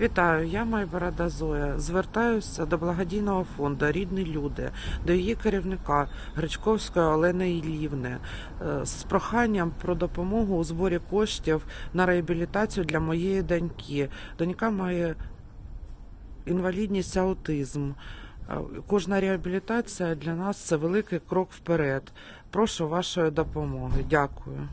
Вітаю, я Майборода Зоя. Звертаюся до благодійного фонду Рідні люди, до її керівника Гречковської Олени Ілівни е, з проханням про допомогу у зборі коштів на реабілітацію для моєї доньки. Донька має інвалідність аутизм. Е, кожна реабілітація для нас це великий крок вперед. Прошу вашої допомоги. Дякую.